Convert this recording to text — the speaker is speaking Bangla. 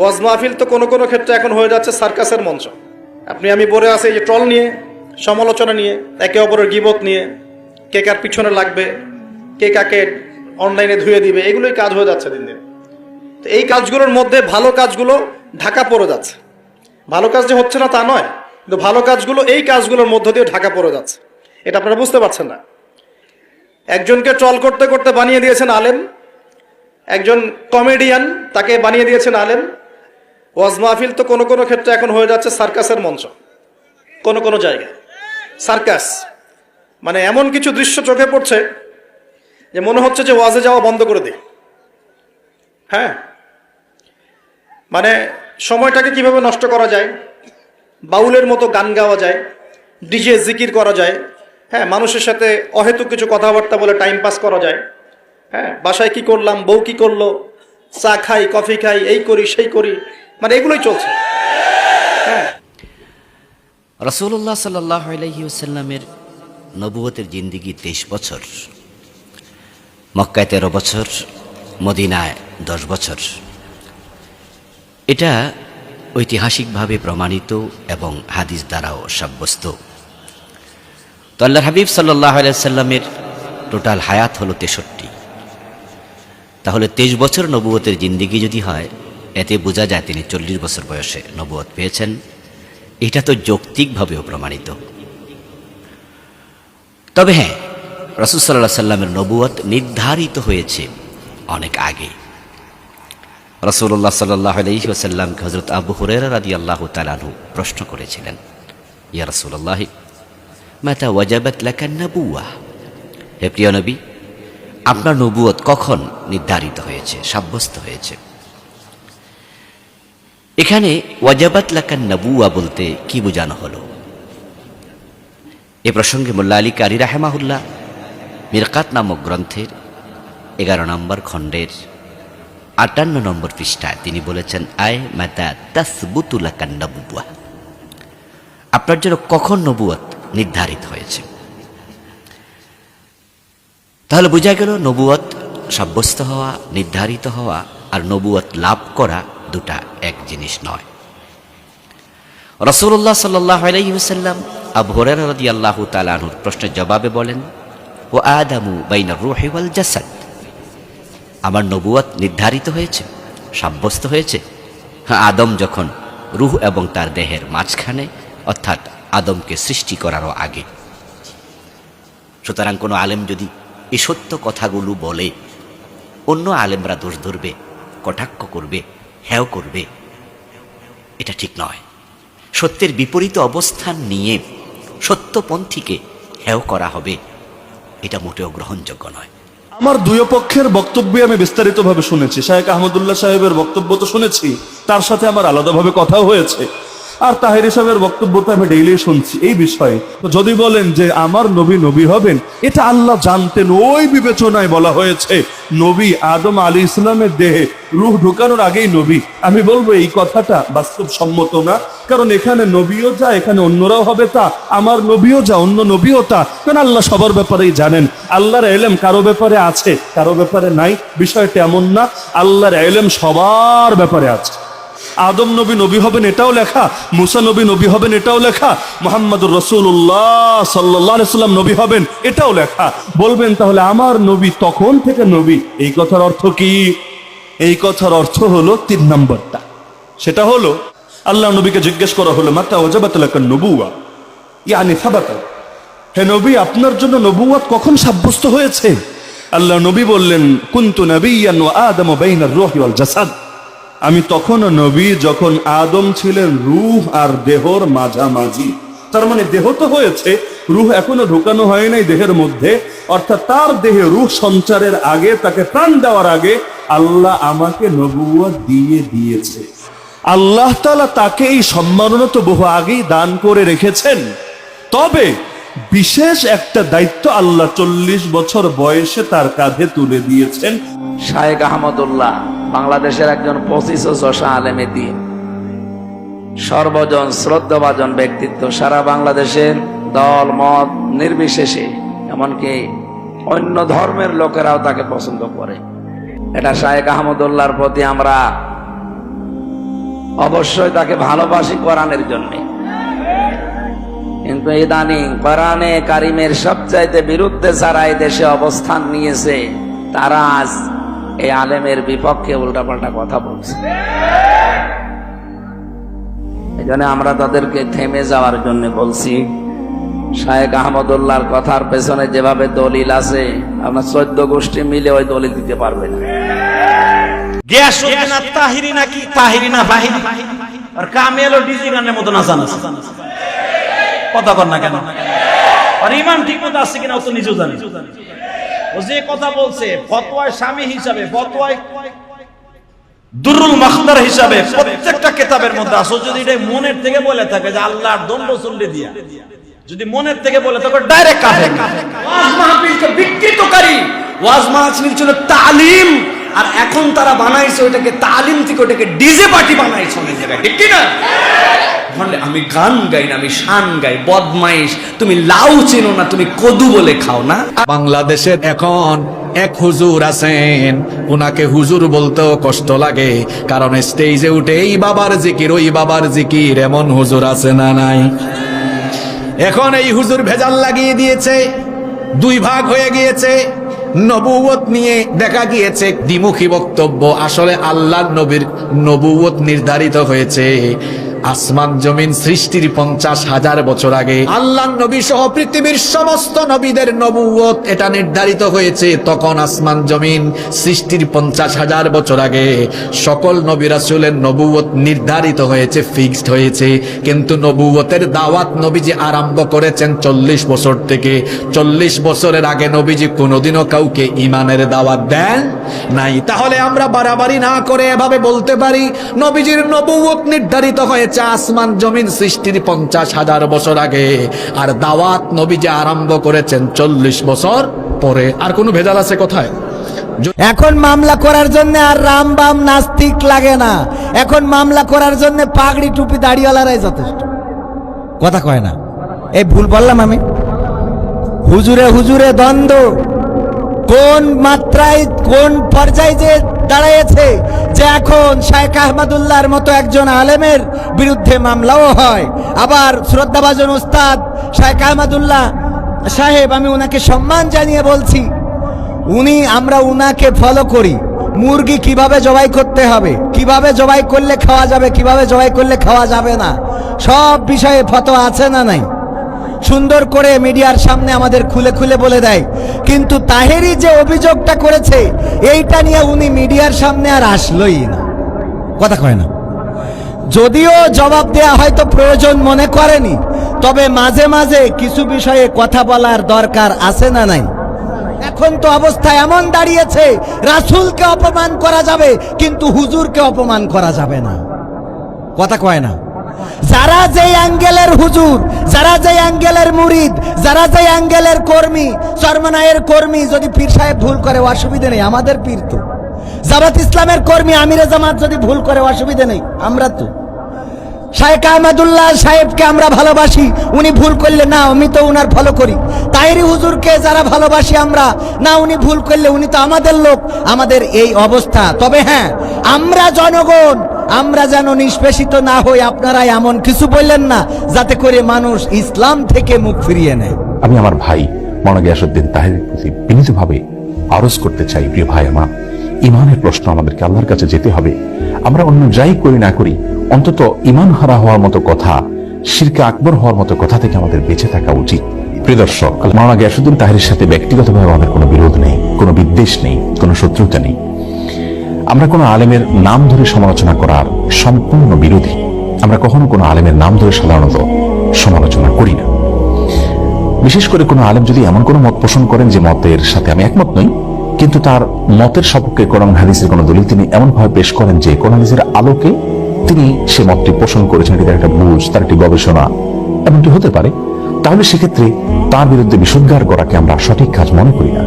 ওয়াজ মাহফিল তো কোনো কোনো ক্ষেত্রে এখন হয়ে যাচ্ছে সার্কাসের মঞ্চ। আপনি আমি পড়ে আছি যে ট্রল নিয়ে, সমালোচনা নিয়ে, একে অপরের গিবত নিয়ে, কে কার পিছনে লাগবে, কে কাকে অনলাইনে ধুয়ে দিবে, এগুলোই কাজ হয়ে যাচ্ছে দিন দিন। তো এই কাজগুলোর মধ্যে ভালো কাজগুলো ঢাকা পড়ে যাচ্ছে। ভালো কাজ যে হচ্ছে না তা নয়, কিন্তু ভালো কাজগুলো এই কাজগুলোর মধ্য দিয়ে ঢাকা পড়ে যাচ্ছে। এটা আপনারা বুঝতে পারছেন না। একজনকে ট্রল করতে করতে বানিয়ে দিয়েছেন আলেম, একজন কমেডিয়ান তাকে বানিয়ে দিয়েছেন আলেম ওয়াজ মাহফিল তো কোনো কোনো ক্ষেত্রে এখন হয়ে যাচ্ছে সার্কাসের মঞ্চ। কোনো কোনো জায়গায়। সার্কাস। মানে এমন কিছু দৃশ্য চোখে পড়ছে যে মনে হচ্ছে যে ওয়াজে যাওয়া বন্ধ করে দিই। হ্যাঁ? মানে সময়টাকে কীভাবে নষ্ট করা যায়? বাউলের মতো গান গাওয়া যায়? ডিজে জিকির করা যায়? হ্যাঁ মানুষের সাথে অহেতুক কিছু কথাবার্তা বলে টাইম পাস করা যায়? হ্যাঁ বাসায় কি করলাম, বউ কি করল? চা খাই, কফি খাই, এই করি, সেই করি। মানে এগুলোই চলছে। হ্যাঁ। রসুল্লাহ সাল্লাহ নবুয়তের জিন্দিগি তেইশ বছর, মক্কায় তেরো বছর, মদিনায় দশ বছর। এটা ঐতিহাসিকভাবে প্রমাণিত এবং হাদিস দ্বারাও সাব্যস্ত। তো আল্লাহ হাবিব সাল্লাহ সাল্লামের টোটাল হায়াত হলো তেষট্টি। তাহলে তেইশ বছর নবুয়তের জিন্দিগি যদি হয় এতে বোঝা যায় তিনি চল্লিশ বছর বয়সে নবুয়ত পেয়েছেন। এটা তো যৌক্তিকভাবেও প্রমাণিত। তবে হ্যাঁ রসুল সাল্লাহ সাল্লামের নবুয়ত নির্ধারিত হয়েছে অনেক আগে। রসুল্লাহ সাল্লাহ আলহিহাসাল্লামকে হজরত আবু হুরেরা রাদি আল্লাহ তালানহু প্রশ্ন করেছিলেন, ইয়া রসুল্লাহ মাতা ওয়াজাবাত নবুয়া? হে প্রিয় নবী, আপনার নবুয়ত কখন নির্ধারিত হয়েছে, সাব্যস্ত হয়েছে? এখানে ওয়াজাবাত লাকান নবুয়া বলতে কি বোঝানো হলো? এ প্রসঙ্গে মোল্লা আলী কারি রাহেমাহুল্লাহ মিরকাত নামক গ্রন্থের এগারো নম্বর খণ্ডের আটান্ন নম্বর পৃষ্ঠায় তিনি বলেছেন, আয় মাতা তাসবুতুলাকান নবুয়া আপনার জন্য কখন নবুয়ত নির্ধারিত হয়েছে? তাহলে বোঝা গেল নবুয়ত সাব্যস্ত হওয়া, নির্ধারিত হওয়া আর নবুয়ত লাভ করা দুটা এক জিনিস নয়। রসুল্লাহ সাল্লাহ আলাইসাল্লাম আল্লাহ তালাহুর প্রশ্নের জবাবে বলেন ও আদামু বাইনা রুহেওয়াল জাসাদ। আমার নবুয়ত নির্ধারিত হয়েছে, সাব্যস্ত হয়েছে। হ্যাঁ আদম যখন রুহ এবং তার দেহের মাঝখানে, অর্থাৎ আদমকে সৃষ্টি করারও আগে। সুতরাং কোনো আলেম যদি এই সত্য কথাগুলো বলে, অন্য আলেমরা দোষ ধরবে, কটাক্ষ করবে। হ্যাও করবে। এটা ঠিক নয়। সত্যের বিপরীত অবস্থান নিয়ে সত্যপন্থীকে হ্যাও করা হবে, এটা মোটেও গ্রহণযোগ্য নয়। আমার দুই পক্ষের বক্তব্য আমি বিস্তারিতভাবে শুনেছি। শায়েক আহমদুল্লাহ সাহেবের বক্তব্য তো শুনেছি, তার সাথে আমার আলাদাভাবে কথাও হয়েছে। আর তাহের সাহেবের বক্তব্য তো আমি ডেইলি শুনছি এই বিষয়ে। তো যদি বলেন যে আমার নবী নবী হবেন, এটা আল্লাহ জানতেন ওই বিবেচনায় বলা হয়েছে, নবী আদম আলী ইসলামের দেহে রুহ ঢুকানোর আগেই নবী। আমি বলব এই কথাটা বাস্তব সম্মত না, কারণ এখানে নবীও যা, এখানে অন্যরাও হবে তা, আমার নবীও যা, অন্য নবীও তা। কারণ আল্লাহ সবার ব্যাপারেই জানেন, আল্লাহর এলেম কারও ব্যাপারে আছে, কারও ব্যাপারে নাই, বিষয়টা এমন না, আল্লাহর এলেম সবার ব্যাপারে আছে। আদম নবী নবী হবেন এটাও লেখা, মুসা নবী নবী হবেন এটাও লেখা, মোহাম্মদুর রসুল্লাহ সাল্লাহ সাল্লাম নবী হবেন এটাও লেখা। বলবেন তাহলে আমার নবী তখন থেকে নবী, এই কথার অর্থ কি? এই কথার অর্থ হলো তিন নম্বরটা। সেটা হলো, আল্লাহ নবীকে জিজ্ঞেস করা হলো, মাতা ওজাবাত নবুয়া ইয়ানি সাবাতা হে নবী, আপনার জন্য নবুয়াত কখন সাব্যস্ত হয়েছে? আল্লাহ নবী বললেন, কুন্তু নবী আদম বাইনার রূহি ওয়াল জাসাদ। আমি তখনও নবী যখন আদম ছিলেন রুহ আর দেহর মাঝামাঝি। তার মানে দেহ তো হয়েছে, রুহ এখনও ঢুকানো হয় নাই দেহের মধ্যে। অর্থাৎ তার দেহে রূহ সঞ্চারের আগে, তাকে প্রাণ দেওয়ার আগে আল্লাহ আমাকে নবুয়া দিয়ে দিয়েছে। আল্লাহ তালা তাকে এই সম্মাননা তো বহু আগেই দান করে রেখেছেন। তবে বিশেষ একটা দায়িত্ব আল্লাহ চল্লিশ বছর বয়সে তার কাঁধে তুলে দিয়েছেন। শায়েক আহমদুল্লাহ বাংলাদেশের একজন পঁচিশ চষা আলেমে দিন। সর্বজন শ্রদ্ধাভাজন ব্যক্তিত্ব সারা বাংলাদেশের দল, মত নির্বিশেষে, এমনকি অন্য ধর্মের লোকেরাও তাকে পছন্দ করে। এটা শায়েক আহমদুল্লাহর প্রতি আমরা অবশ্যই তাকে ভালোবাসি কোরআনের জন্যে। কিন্তু ইদানিং কোরআনে কারিমের সবচাইতে বিরুদ্ধে যারা এই দেশে অবস্থান নিয়েছে, তারা আজ এই আলেমের বিপক্ষে উল্টাপাল্টা কথা বলছে। এই জন্য আমরা তাদেরকে থেমে যাওয়ার জন্য বলছি শায়েক আহমদুল্লাহর কথার পেছনে যেভাবে দলিল আছে আপনার চোদ্দ গোষ্ঠী মিলে ওই দলিল দিতে পারবে না। গিয়াসউদ্দিন আর তাহিরি নাকি তাহিরি না আর কামেল ও ডিজি নাচান আছে। কথা কর না কেন? আর ইমান ঠিক মতো আছে কিনা ও তো নিজেও জানি। যে কথা বলছে, ফতোয়ায় স্বামী হিসাবে, ফতোয়ায় দুরুল মাখতার হিসাবে প্রত্যেকটা কেতাবের মধ্যে আসো যদি এটা মনের থেকে বলে থাকে যে আল্লাহর দণ্ড চল্লি দিয়া, যদি মনের থেকে বলে থাকে ডাইরেক্ট কাফের। ওয়াজ বিকৃতকারী। ওয়াজ মাহফিল ছিল তালিম, আর এখন তারা বানাইছে ওটাকে তালিম থেকে ওটাকে ডিজে পার্টি বানাইছে অনেক জায়গায়। ঠিক কি না বললে আমি গান গাই না, আমি শান গাই, বদমাইশ। তুমি লাউ চেনো না, তুমি কদু বলে খাও না। বাংলাদেশের এখন এক হুজুর আছেন। উনাকে হুজুর বলতেও কষ্ট লাগে, কারণ স্টেজে উঠে এই বাবার জিকির, ওই বাবার জিকির এমন হুজুর আছে না নাই। এখন এই হুজুর ভেজাল লাগিয়ে দিয়েছে, দুই ভাগ হয়ে গিয়েছে নবুয়ত নিয়ে দেখা গিয়েছে, দ্বিমুখী বক্তব্য। আসলে আল্লাহ নবীর নবুয়ত নির্ধারিত হয়েছে। আসমান জমিন সৃষ্টির পঞ্চাশ হাজার বছর আগে আল্লাহ নবী সহ পৃথিবীর সমস্ত নবীদের নবুয়ত এটা নির্ধারিত হয়েছে। তখন আসমান জমিন সৃষ্টির পঞ্চাশ হাজার বছর আগে সকল নবী রাসূলের নবুয়ত নির্ধারিত হয়েছে ফিক্সড হয়েছে। কিন্তু নবুয়তের দাওয়াত নবীজি আরম্ভ করেছেন চল্লিশ বছর থেকে। চল্লিশ বছরের আগে নবীজি কোনোদিনও কাউকে ইমানের দাওয়াত দেন নাই। তাহলে আমরা বাড়াবাড়ি না করে এভাবে বলতে পারি, নবীজির নবুয়ত নির্ধারিত হয়েছে। আসমান জমিন সৃষ্টির পঞ্চাশ হাজার বছর আগে। আর দাওয়াত নবী যে আরম্ভ করেছেন চল্লিশ বছর পরে। আর কোনো ভেজাল আছে কোথায়? এখন মামলা করার জন্য আর রাম বাম নাস্তিক লাগে না। এখন মামলা করার জন্য পাগড়ি টুপি দাড়িওয়ালারাই যথেষ্ট। কথা কয় না। এই ভুল বললাম আমি। হুজুরে হুজুরে দ্বন্দ্ব। কোন মাত্রায়, কোন পর্যায়ে যে দাঁড়াইছে যে এখন শায়েখ আহমদুল্লাহর মতো একজন আলেমের বিরুদ্ধে মামলাও হয়। আবার শ্রদ্ধাভাজন উস্তাদ শায়েখ আহমদুল্লাহ সাহেব, আমি ওনাকে সম্মান জানিয়ে বলছি, উনি আমরা উনাকে ফলো করি। মুরগি কীভাবে জবাই করতে হবে, কীভাবে জবাই করলে খাওয়া যাবে, কীভাবে জবাই করলে খাওয়া যাবে না, সব বিষয়ে ফটো আছে না নাই? সুন্দর করে মিডিয়ার সামনে আমাদের খুলে খুলে বলে দেয়। কিন্তু তাহেরি যে অভিযোগটা করেছে, এইটা নিয়ে উনি মিডিয়ার সামনে আর আসলোই না। কথা কয় না। যদিও জবাব দেয়া হয়তো প্রয়োজন মনে করেনি, তবে মাঝে মাঝে কিছু বিষয়ে কথা বলার দরকার আছে না নাই। এখন তো অবস্থা এমন দাঁড়িয়েছে, রাসুলকে অপমান করা যাবে, কিন্তু হুজুরকে অপমান করা যাবে না। কথা কয় না। যারা যে অ্যাঙ্গেলের হুজুর, যারা যে অ্যাঙ্গেলের মুরিদ, যারা যে অ্যাঙ্গেলের কর্মী চরমনায়ের কর্মী, যদি পীর সাহেব ভুল করে, অসুবিধে নেই, আমাদের পীর তো। জামাত ইসলামের কর্মী, আমিরে জামাত যদি ভুল করে, অসুবিধে নেই, আমরা তো। শায়েখ আহমদুল্লাহ সাহেবকে আমরা ভালোবাসি, উনি ভুল করলে না, আমি তো উনার ফলো করি। তাইরি হুজুরকে যারা ভালোবাসি আমরা, না, উনি ভুল করলে, উনি তো আমাদের লোক, আমাদের এই অবস্থা। তবে হ্যাঁ আমরা জনগণ আমরা যেন নিষ্পেষিত না হই আপনারা এমন কিছু বললেন না যাতে করে মানুষ ইসলাম থেকে মুখ ফিরিয়ে নেয়। আমি আমার ভাই মৌলানা গিয়াসুদ্দিন তাহেরের প্রতি বিনীতভাবে আরজ করতে চাই, প্রিয় ভাই আমার। ইমানের প্রশ্ন আমাদেরকে আল্লাহর কাছে যেতে হবে। আমরা অন্য যাই করি না করি, অন্তত ইমান হারা হওয়ার মতো কথা, শিরকে আকবর হওয়ার মতো কথা থেকে আমাদের বেঁচে থাকা উচিত। প্রিয় দর্শক মাওলানা গিয়াসুদ্দিন তাহের সাথে ব্যক্তিগতভাবে আমাদের কোনো বিরোধ নেই, কোনো বিদ্বেষ নেই, কোনো শত্রুতা নেই। আমরা কোনো আলেমের নাম ধরে সমালোচনা করার সম্পূর্ণ বিরোধী। আমরা কখনো কোনো আলেমের নাম ধরে সাধারণত সমালোচনা করি না। বিশেষ করে কোনো আলেম যদি এমন কোনো মত পোষণ করেন যে মতের সাথে আমি একমত নই, কিন্তু তার মতের সপক্ষে কোরআন হাদিসের কোনো দলিল তিনি এমনভাবে পেশ করেন যে কোরআন হাদিসের আলোকে তিনি সে মতটি পোষণ করেছেন এটি তার একটা বুঝ, তার একটি গবেষণা এমনটি হতে পারে। তাহলে সেক্ষেত্রে তার বিরুদ্ধে বিশুদ্ধার করাকে আমরা সঠিক কাজ মনে করি না।